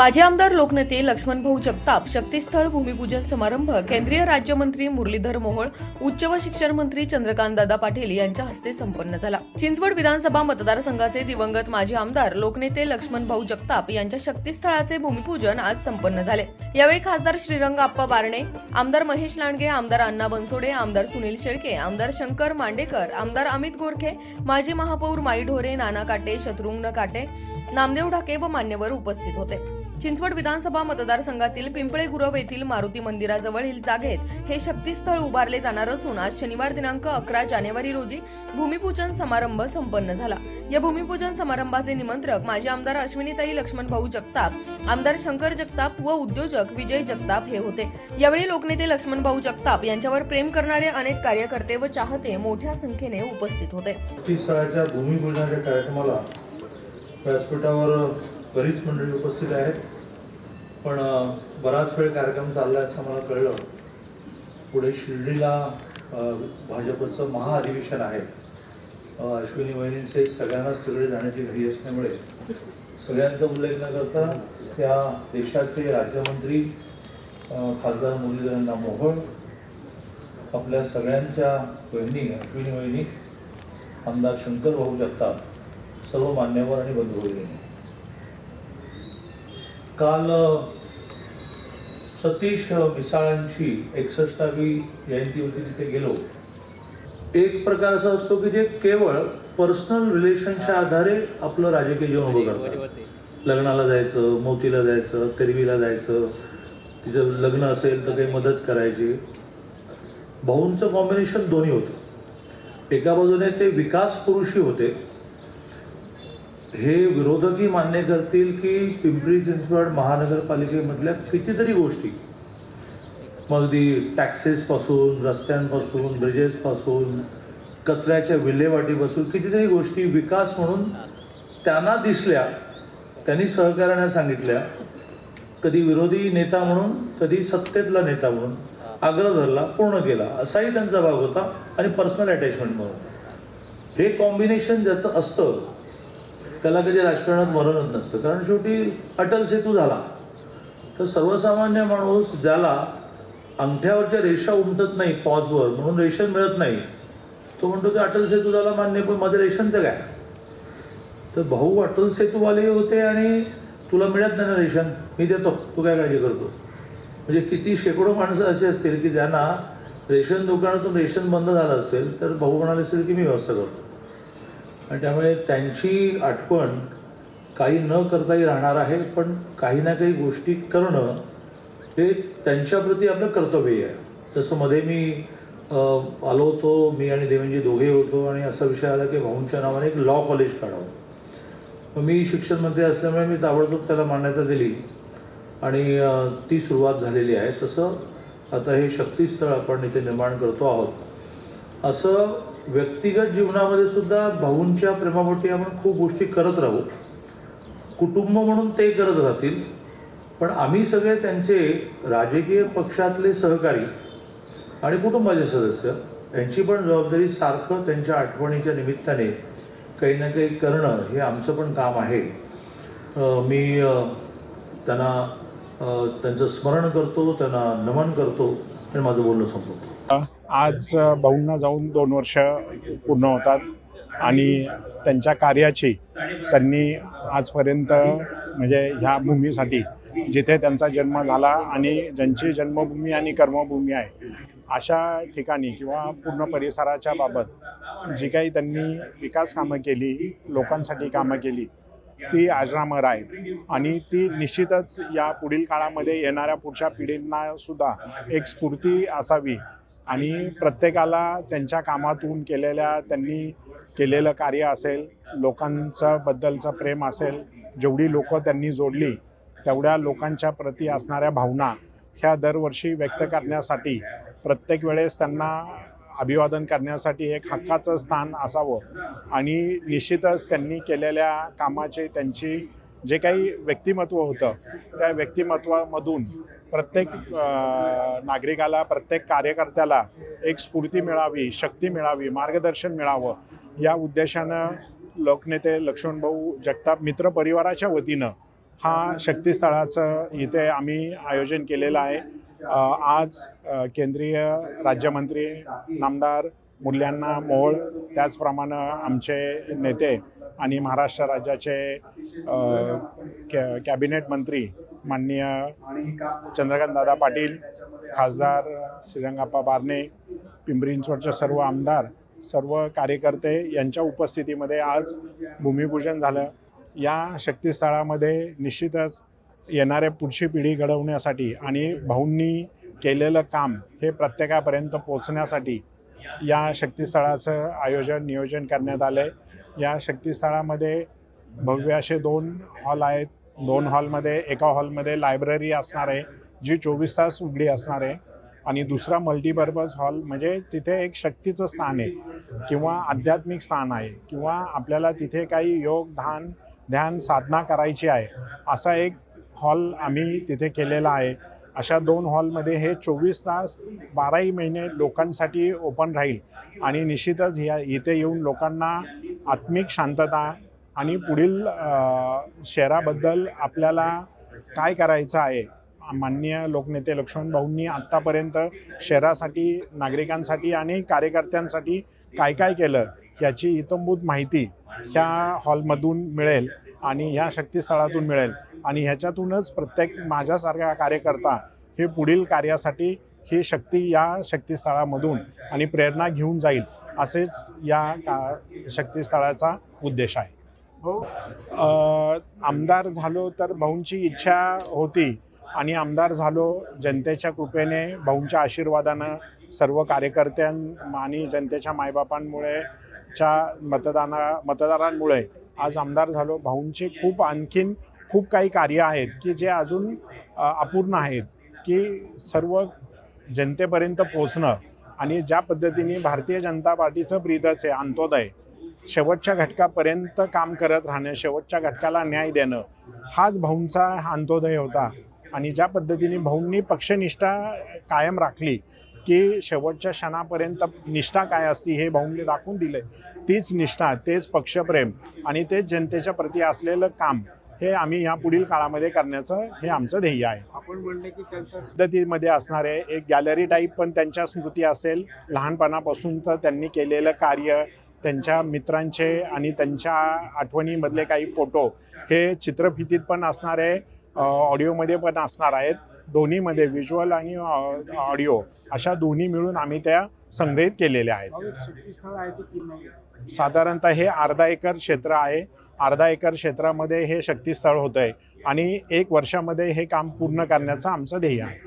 माजी आमदार लोकनेते लक्ष्मणभाऊ जगताप शक्तीस्थळ भूमिपूजन समारंभ केंद्रीय राज्यमंत्री मुरलीधर मोहोळ उच्च व शिक्षण मंत्री चंद्रकांत दादा पाटील यांच्या हस्ते संपन्न झाला. चिंचवड विधानसभा मतदारसंघाचे दिवंगत माजी आमदार लोकनेते लक्ष्मणभाऊ जगताप यांच्या शक्तीस्थळाचे भूमिपूजन आज संपन्न झाले. यावेळी खासदार श्रीरंग आप्पा बारणे आमदार महेश लांडगे आमदार अण्णा बनसोडे आमदार सुनील शेळके आमदार शंकर मांडेकर आमदार अमित गोरखे माजी महापौर माई ढोरे नाना काटे शत्रुघ्न काटे नामदेव ढाके व मान्यवर उपस्थित होते. चिंचवड विधानसभा मतदारसंघातील पिंपळे गुरव येथील मारुती मंदिराजवळील जागेत हे शक्तीस्थळ उभारले जाणार असून आज शनिवार दिनांक अकरा जानेवारी रोजी भूमिपूजन समारंभ संपन्न झाला. या भूमिपूजन समारंभाचे निमंत्रक माजी आमदार अश्विनीताई लक्ष्मणभाऊ जगताप आमदार शंकर जगताप व उद्योजक विजय जगताप हे होते. यावेळी लोकनेते लक्ष्मणभाऊ जगताप यांच्यावर प्रेम करणारे अनेक कार्यकर्ते व चाहते मोठ्या संख्येने उपस्थित होते. भूमिपूजनाच्या कार्यक्रमाला व्यासपीठावर बरीच मंडळी उपस्थित आहेत. पण बराच वेळ कार्यक्रम चालला आहे असं मला कळलं. पुढे शिर्डीला भाजपचं महाअधिवेशन आहे. अश्विनी वहिनींचे सगळ्यांनाच तिकडे जाण्याची घाई असल्यामुळे सगळ्यांचा उल्लेख न करता त्या देशाचे राज्यमंत्री खासदार मुरलीधरांना मोहोळ आपल्या सगळ्यांच्या बहिणी अश्विनी वहिनी आमदार शंकर भाऊ जगताप सर्व मान्यवर आणि बंधू भगिनी. काल सतीश मिसाळांची एकसष्टावी जयंती होती तिथे गेलो. एक प्रकार असा असतो की जे केवळ पर्सनल रिलेशनच्या आधारे आपलं राजकीय जीवन उभं करतात. लग्नाला जायचं मोतीला जायचं तेरवीला जायचं तिचं लग्न असेल तर काही मदत करायची. भाऊंचं कॉम्बिनेशन दोन्ही होतं. एका बाजूने ते विकास पुरुषी होते हे विरोधकही मान्य करतील की पिंपरी चिंचवड महानगरपालिकेमधल्या कितीतरी गोष्टी मग ती टॅक्सेसपासून रस्त्यांपासून ब्रिजेसपासून कचऱ्याच्या विल्हेवाटीपासून कितीतरी गोष्टी विकास म्हणून त्यांना दिसल्या त्यांनी सहकार्याने सांगितल्या. कधी विरोधी नेता म्हणून कधी सत्तेतला नेता म्हणून आग्रह धरला पूर्ण केला. असाही त्यांचा भाग होता आणि पर्सनल अटॅचमेंट म्हणून. हे कॉम्बिनेशन ज्याचं असतं त्याला कधी राजकारणात मरणच नसतं. कारण शेवटी अटल सेतू झाला. तर सर्वसामान्य माणूस ज्याला अंगठ्यावरच्या रेषा उमटत नाही पॉजवर म्हणून रेशन मिळत नाही तो म्हणतो की अटल सेतू झाला मान्य पण माझं रेशनचं काय? तर भाऊ अटल सेतूवाले होते आणि तुला मिळत नाही ना रेशन मी देतो तू काय काळजी करतो? म्हणजे किती शेकडो माणसं अशी असतील की ज्यांना रेशन दुकानातून रेशन बंद झालं असेल तर भाऊ म्हणाले असेल की मी व्यवस्था करतो. आणि त्यामुळे त्यांची आठवण काही न करताही राहणार आहे पण काही ना काही गोष्टी करणं हे त्यांच्याप्रती आपलं कर्तव्य आहे. जसं मध्ये मी आलो होतो मी आणि देवेंजी दोघे होतो आणि असा विषय आला की भाऊंच्या नावाने एक लॉ कॉलेज काढावं. मग मी शिक्षण मंत्री असल्यामुळे मी ताबडतोब त्याला मान्यता दिली आणि ती सुरुवात झालेली आहे. तसं आता हे शक्तीस्थळ आपण इथे निर्माण करतो आहोत. असं व्यक्तिगत जीवनामध्ये सुद्धा भाऊंच्या प्रेमापोटी आपण खूप गोष्टी करत राहू. कुटुंब म्हणून ते करत राहतील पण आम्ही सगळे त्यांचे राजकीय पक्षातले सहकारी आणि कुटुंबाचे सदस्य यांची पण जबाबदारी सारखं त्यांच्या आठवणीच्या निमित्ताने काही ना काही करणं हे आमचं पण काम आहे. मी त्यांना त्यांचं स्मरण करतो त्यांना नमन करतो आणि माझं बोलणं संपवतो. आज भाऊंना जाऊन दोन वर्ष पूर्ण होतात आणि त्यांच्या कार्याची त्यांनी आजपर्यंत म्हणजे ह्या भूमीसाठी जिथे त्यांचा जन्म झाला आणि ज्यांची जन्मभूमी आणि कर्मभूमी आहे अशा ठिकाणी किंवा पूर्ण परिसराच्या बाबत जी काही त्यांनी विकास कामं केली लोकांसाठी कामं केली ती आजरामर आहेत. आणि ती निश्चितच या पुढील काळामध्ये येणाऱ्या पुढच्या पिढींना सुद्धा एक स्फूर्ती असावी आणि प्रत्येकाला त्यांच्या कामातून केलेल्या त्यांनी केलेलं कार्य असेल लोकांचं बद्दलचं प्रेम असेल जेवढी लोकं त्यांनी जोडली तेवढ्या लोकांच्या प्रती असणाऱ्या भावना ह्या दरवर्षी व्यक्त करण्यासाठी प्रत्येक वेळेस त्यांना अभिवादन करण्यासाठी एक हक्काचं स्थान असावं. आणि निश्चितच त्यांनी केलेल्या कामाचे त्यांची जे काही व्यक्तिमत्व होतं त्या व्यक्तिमत्वामधून प्रत्येक नागरिकाला प्रत्येक कार्यकर्त्याला एक स्फूर्ती मिळावी शक्ती मिळावी मार्गदर्शन मिळावं या उद्देशानं लोकनेते लक्ष्मणभाऊ जगताप मित्र परिवाराच्या वतीनं हा शक्तीस्थळाचं इथे आम्ही आयोजन केलेलं आहे. आज केंद्रीय राज्यमंत्री नामदार मुल्यांना मोहोळ त्याचप्रमाणे आमचे नेते आणि महाराष्ट्र राज्याचे कॅ कॅबिनेट मंत्री माननीय चंद्रकांतदादा पाटील खासदार श्रीरंगाप्पा बारणे पिंपरी चिंचवडचे सर्व आमदार सर्व कार्यकर्ते यांच्या उपस्थितीमध्ये आज भूमिपूजन झालं. या शक्तीस्थळामध्ये निश्चितच येणाऱ्या पुढची पिढी घडवण्यासाठी आणि भाऊंनी केलेलं काम हे प्रत्येकापर्यंत पोचण्यासाठी या शक्तीस्थळाचं आयोजन नियोजन करण्यात आलं आहे या शक्तीस्थळामध्ये भव्य असे दोन हॉल आहेत. दोन हॉलमध्ये एका हॉलमध्ये लायब्ररी असणार आहे जी चोवीस तास उघडी असणार आहे. आणि दुसरा मल्टीपर्पज हॉल म्हणजे तिथे एक शक्तीचं स्थान आहे किंवा आध्यात्मिक स्थान आहे किंवा आपल्याला तिथे काही योग ध्यान ध्यान साधना करायची आहे असा एक हॉल आम्ही तिथे केलेला आहे. अशा दोन हॉलमध्ये हे चोवीस तास बाराही महिने लोकांसाठी ओपन राहील. आणि निश्चितच ह्या इथे येऊन लोकांना आत्मिक शांतता आणि पुढील शहराबद्दल आपल्याला काय करायचं आहे माननीय लोकनेते लक्ष्मण भाऊंनी आत्तापर्यंत शहरासाठी नागरिकांसाठी आणि कार्यकर्त्यांसाठी काय काय केलं याची इतंभूत माहिती ह्या हॉलमधून मिळेल आणि ह्या शक्तीस्थळातून मिळेल. आणि ह्याच्यातूनच प्रत्येक माझ्यासारखा कार्यकर्ता हे पुढील कार्यासाठी ही शक्ती या शक्तीस्थळामधून आणि प्रेरणा घेऊन जाईल असेच या का शक्तीस्थळाचा उद्देश आहे. अ, आमदार झालो तर भाऊंची इच्छा होती आणि आमदार झालो जनतेच्या कृपेने भाऊंच्या आशीर्वादानं सर्व कार्यकर्त्यां आणि जनतेच्या मायबापांमुळे च्या मतदाना मतदारांमुळे आज आमदार झालो. भाऊंचे खूप आणखीन खूप काही कार्य आहेत की जे अजून अपूर्ण आहेत की सर्व जनतेपर्यंत पोचणं आणि ज्या पद्धतीने भारतीय जनता पार्टीचं ब्रीदच आहे अंत्योदय शेवटच्या घटकापर्यंत काम करत राहणं शेवटच्या घटकाला न्याय देणं हाच भाऊंचा अंत्योदय होता. आणि ज्या पद्धतीने भाऊंनी पक्षनिष्ठा कायम राखली की शेवटच्या क्षणापर्यंत निष्ठा काय असती हे भाऊंनी दाखवून दिले तीच निष्ठा तेच पक्षप्रेम आणि तेच जनतेच्या प्रती असलेलं काम हे आम्ही या पुढील काळामध्ये करण्याचं हे आमचं ध्येय आहे. आपण म्हणले की त्यांचा पद्धतीमध्ये असणारे एक गॅलरी टाईप पण त्यांच्या स्मृती असेल. लहानपणापासून तर त्यांनी केलेलं कार्य त्यांच्या मित्रांचे आणि त्यांच्या आठवणीमधले काही फोटो हे चित्रफितीत पण असणार ऑडिओमध्ये पण असणार आहेत. दोन्हीमध्ये व्हिज्युअल आणि ऑडिओ अशा दोन्ही मिळून आम्ही त्या संग्रहित केलेल्या आहेत. साधारणतः हे अर्धा एकर क्षेत्र आहे. अर्धा एकर क्षेत्रामध्ये हे शक्तीस्थळ होतं आहे आणि एक वर्षामध्ये हे काम पूर्ण करण्याचं आमचं ध्येय आहे.